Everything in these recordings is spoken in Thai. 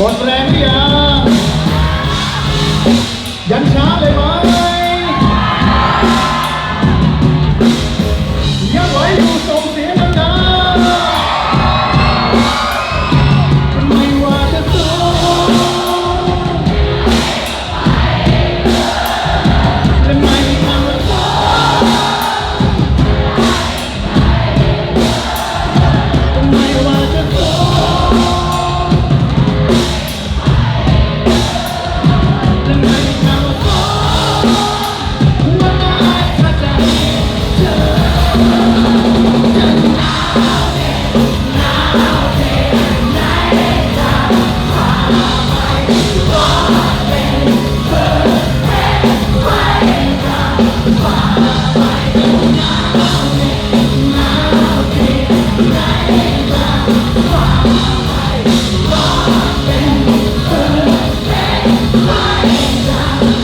หมดแรงหรือยังยันช้าเลยมั้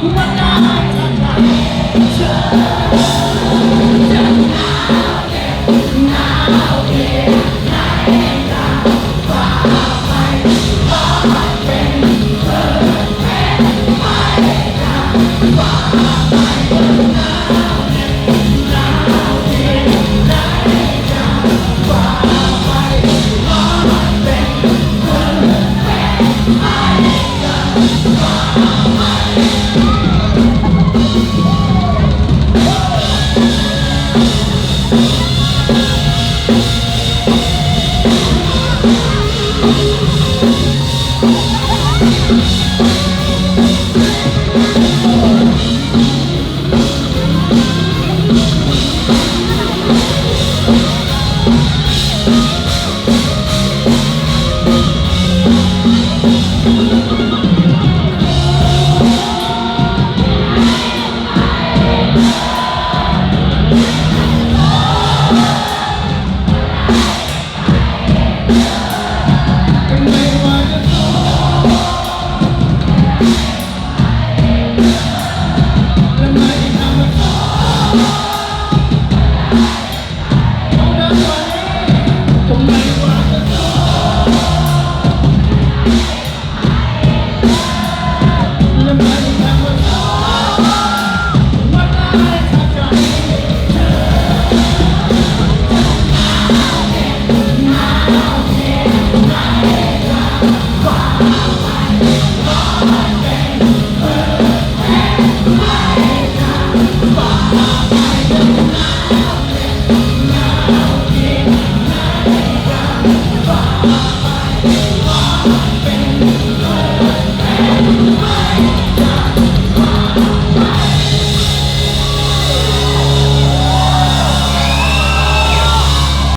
Kumanda Oh, my God.